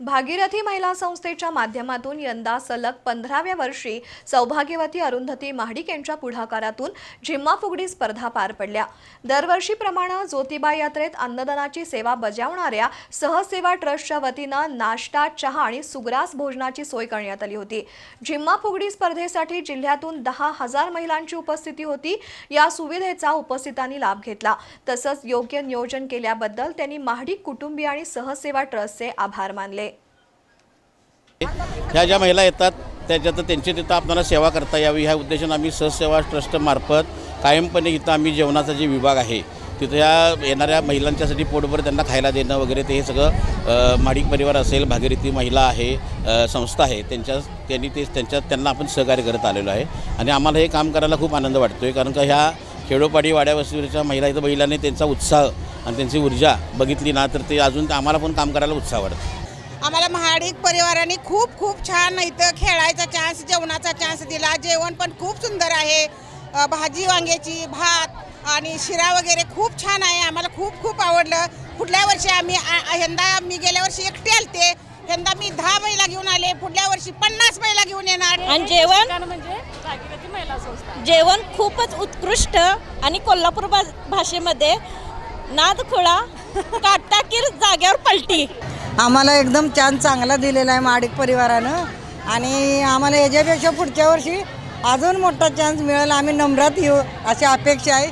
भागीरथी महिला संस्थेच्या माध्यमातून यंदा सलग पंधराव्या वर्षी सौभाग्यवती अरुंधती महाडिक यांच्या पुढाकारातून झिम्मा फुगडी स्पर्धा पार पडल्या. दरवर्षीप्रमाणे ज्योतिबा यात्रेत अन्नदानाची सेवा बजावणाऱ्या सहसेवा ट्रस्टच्या वतीनं नाश्ता चहा आणि सुग्रास भोजनाची सोय करण्यात आली होती. झिम्मा फुगडी स्पर्धेसाठी जिल्ह्यातून दहा हजार महिलांची उपस्थिती होती. या सुविधेचा उपस्थितांनी लाभ घेतला. तसंच योग्य नियोजन केल्याबद्दल त्यांनी महाडिक कुटुंबीय आणि सहसेवा ट्रस्टचे आभार मानले. ह्या ज्या महिला येतात त्याच्यात त्यांची तिथं आपल्याला सेवा करता यावी. ह्या उद्देशानं आम्ही सहसेवा ट्रस्टमार्फत कायमपणे इथं आम्ही जेवणाचा जे विभाग आहे तिथं ह्या येणाऱ्या महिलांच्यासाठी पोटभर त्यांना खायला देणं वगैरे ते हे सगळं माडिक परिवार असेल भागीरथी महिला आहे संस्था आहे त्यांच्या त्यांनी ते त्यांच्या त्यांना आपण सहकार्य करत आलेलो आहे. आणि आम्हाला हे काम करायला खूप आनंद वाटतो आहे कारण का ह्या खेडोपाडी वाड्यावस्तीच्या महिला इथं महिलांनी त्यांचा उत्साह आणि त्यांची ऊर्जा बघितली ना तर ते अजून आम्हाला पण काम करायला उत्साह वाटतो आम्हाला महाडिक परिवाराने खूप खूप छान इथं खेळायचा चान्स जेवणाचा चान्स दिला. जेवण पण खूप सुंदर आहे. भाजी वांग्याची भात आणि शिरा वगैरे खूप छान आहे. आम्हाला खूप खूप आवडलं. पुढल्या वर्षी आम्ही यंदा मी गेल्या वर्षी एकटे आलते. यंदा मी दहा महिला घेऊन आले. पुढल्या वर्षी पन्नास महिला घेऊन येणार. आणि जेवण? म्हणजे भागीरथी महिला संस्था. जेवण खूपच उत्कृष्ट आणि कोल्हापूर भा भाषेमध्ये नादखुळा काटाकीर जाग्यावर पलटी. आम्हाला एकदम छान चांगला दिलेला आहे माडिक परिवारानं. आणि आम्हाला याच्यापेक्षा पुढच्या वर्षी अजून मोठा चान्स मिळेल. आम्ही नम्रात येऊ अशी अपेक्षा आहे.